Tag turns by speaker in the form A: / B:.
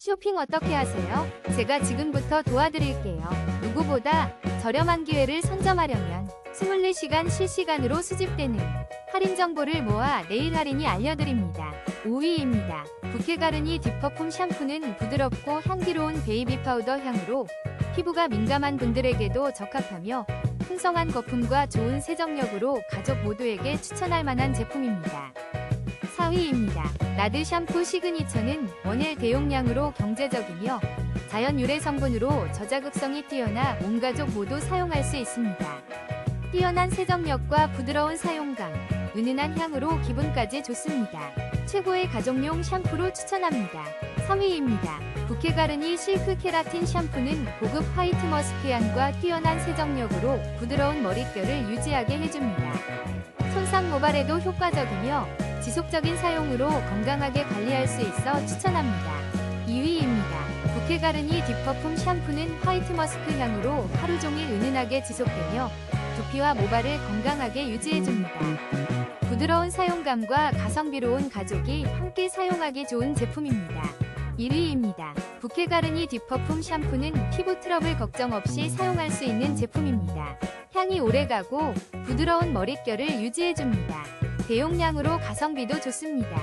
A: 쇼핑 어떻게 하세요? 제가 지금부터 도와드릴게요. 누구보다 저렴한 기회를 선점하려면 24시간 실시간으로 수집되는 할인 정보를 모아 내일 할인이 알려드립니다. 5위입니다. 부케가르니 딥퍼퓸 샴푸는 부드럽고 향기로운 베이비 파우더 향으로 피부가 민감한 분들에게도 적합하며 풍성한 거품과 좋은 세정력으로 가족 모두에게 추천할 만한 제품입니다. 4위입니다. 나드 샴푸 시그니처는 원일 대용량으로 경제적이며 자연 유래 성분으로 저자극성이 뛰어나 온 가족 모두 사용할 수 있습니다. 뛰어난 세정력과 부드러운 사용감, 은은한 향으로 기분까지 좋습니다. 최고의 가족용 샴푸로 추천합니다. 3위입니다. 부케가르니 실크 케라틴 샴푸는 고급 화이트 머스크 향과 뛰어난 세정력으로 부드러운 머릿결을 유지하게 해줍니다. 손상 모발에도 효과적이며 지속적인 사용으로 건강하게 관리할 수 있어 추천합니다. 2위입니다. 부케가르니 딥퍼품 샴푸는 화이트 머스크 향으로 하루 종일 은은하게 지속되며 두피와 모발을 건강하게 유지해줍니다. 부드러운 사용감과 가성비로운 가족이 함께 사용하기 좋은 제품입니다. 1위입니다. 부케가르니 딥퍼품 샴푸는 피부 트러블 걱정 없이 사용할 수 있는 제품입니다. 향이 오래가고 부드러운 머릿결을 유지해줍니다. 대용량으로 가성비도 좋습니다.